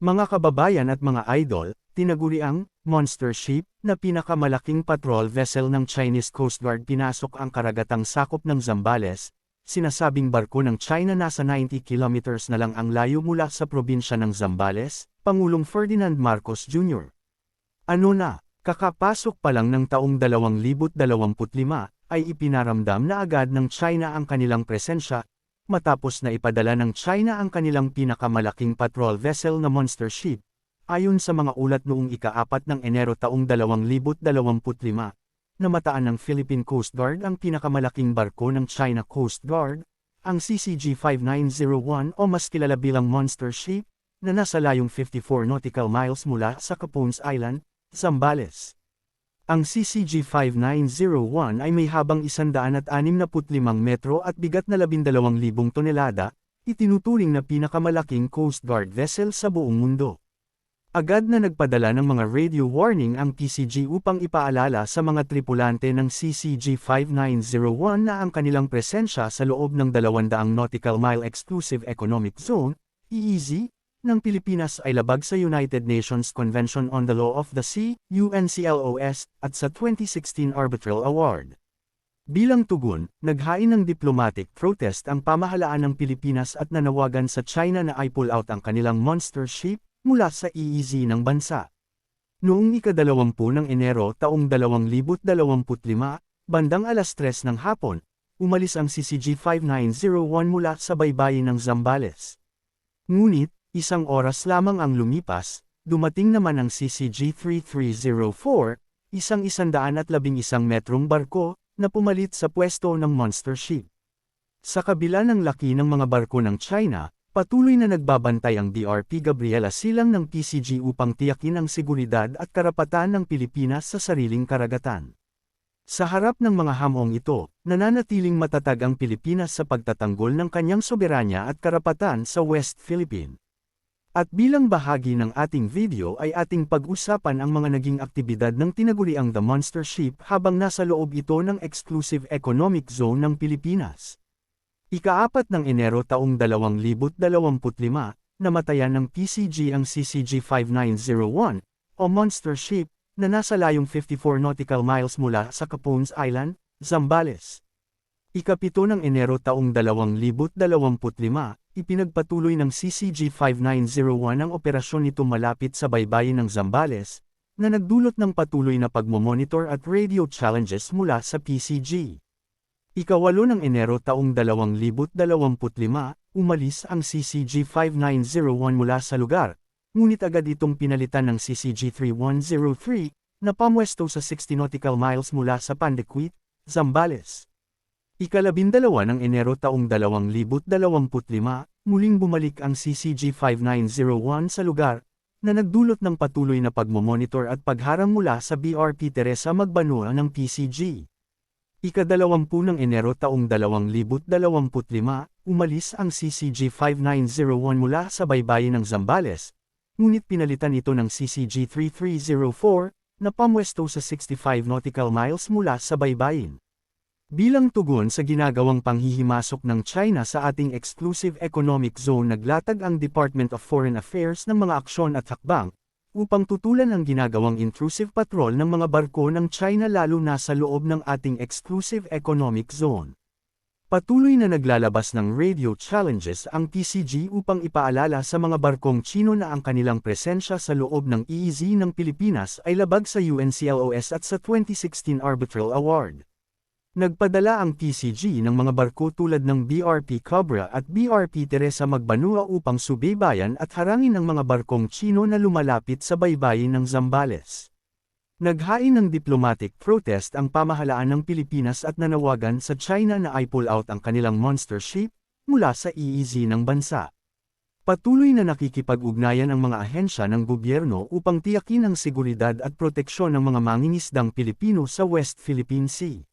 Mga kababayan at mga idol, tinaguri ang Monster Ship na pinakamalaking patrol vessel ng Chinese Coast Guard pinasok ang karagatang sakop ng Zambales. Sinasabing barko ng China nasa 90 kilometers na lang ang layo mula sa probinsya ng Zambales, Pangulong Ferdinand Marcos Jr. Ano na, kakapasok pa lang ng taong 2025, ay ipinaramdam na agad ng China ang kanilang presensya, matapos na ipadala ng China ang kanilang pinakamalaking patrol vessel na Monster Ship, ayon sa mga ulat noong ika-4 ng Enero taong 2025, namataan ng Philippine Coast Guard ang pinakamalaking barko ng China Coast Guard, ang CCG-5901 o mas kilala bilang Monster Ship, na nasa layong 54 nautical miles mula sa Capones Island, Zambales. Ang CCG-5901 ay may habang 165 metro at bigat na 12,000 tonelada, itinuturing na pinakamalaking Coast Guard vessel sa buong mundo. Agad na nagpadala ng mga radio warning ang PCG upang ipaalala sa mga tripulante ng CCG-5901 na ang kanilang presensya sa loob ng 200 nautical mile exclusive economic zone, EEZ, ng Pilipinas ay labag sa United Nations Convention on the Law of the Sea, UNCLOS, at sa 2016 Arbitral Award. Bilang tugon, naghain ng diplomatic protest ang pamahalaan ng Pilipinas at nanawagan sa China na i-pull out ang kanilang monster ship mula sa EEZ ng bansa. Noong ikadalawampu ng Enero taong 2025, bandang alas 3 ng hapon, umalis ang CCG-5901 mula sa baybayin ng Zambales. Ngunit, Isang oras lamang ang lumipas, dumating naman ang CCG-3304, isang isandaan at labing isang metrong barko, na pumalit sa pwesto ng monster ship. Sa kabila ng laki ng mga barko ng China, patuloy na nagbabantay ang DRP Gabriela Silang ng PCG upang tiyakin ang seguridad at karapatan ng Pilipinas sa sariling karagatan. Sa harap ng mga hamong ito, nananatiling matatag ang Pilipinas sa pagtatanggol ng kanyang soberanya at karapatan sa West Philippine. At bilang bahagi ng ating video ay ating pag-usapan ang mga naging aktibidad ng tinaguriang The Monster Ship habang nasa loob ito ng Exclusive Economic Zone ng Pilipinas. Ikaapat ng Enero taong 2025, namatayan ng PCG ang CCG-5901, o Monster Ship, na nasa layong 54 nautical miles mula sa Capones Island, Zambales. Ikapito ng Enero taong 2025, ipinagpatuloy ng CCG-5901 ang operasyon nito malapit sa baybayin ng Zambales, na nagdulot ng patuloy na pagmomonitor at radio challenges mula sa PCG. Ikawalo ng Enero taong 2025, umalis ang CCG-5901 mula sa lugar, ngunit agad itong pinalitan ng CCG-3103, na pamwesto sa 60 nautical miles mula sa Pandequit, Zambales. Ikalabindalawa ng Enero taong 2025, muling bumalik ang CCG-5901 sa lugar, na nagdulot ng patuloy na pagmomonitor at pagharang mula sa BRP Teresa Magbanua ng PCG. Ikadalawampu ng Enero taong 2025, umalis ang CCG-5901 mula sa baybayin ng Zambales, ngunit pinalitan ito ng CCG-3304, na pamwesto sa 65 nautical miles mula sa baybayin. Bilang tugon sa ginagawang panghihimasok ng China sa ating exclusive economic zone naglatag ang Department of Foreign Affairs ng mga aksyon at hakbang, upang tutulan ang ginagawang intrusive patrol ng mga barko ng China lalo na sa loob ng ating exclusive economic zone. Patuloy na naglalabas ng radio challenges ang PCG upang ipaalala sa mga barkong Chino na ang kanilang presensya sa loob ng EEZ ng Pilipinas ay labag sa UNCLOS at sa 2016 Arbitral Award. Nagpadala ang PCG ng mga barko tulad ng BRP Cobra at BRP Teresa Magbanua upang subaybayan at harangin ang mga barkong Chino na lumalapit sa baybayin ng Zambales. Naghain ng diplomatic protest ang pamahalaan ng Pilipinas at nanawagan sa China na i-pull out ang kanilang monster ship mula sa EEZ ng bansa. Patuloy na nakikipag-ugnayan ang mga ahensya ng gobyerno upang tiyakin ang seguridad at proteksyon ng mga mangingisdang Pilipino sa West Philippine Sea.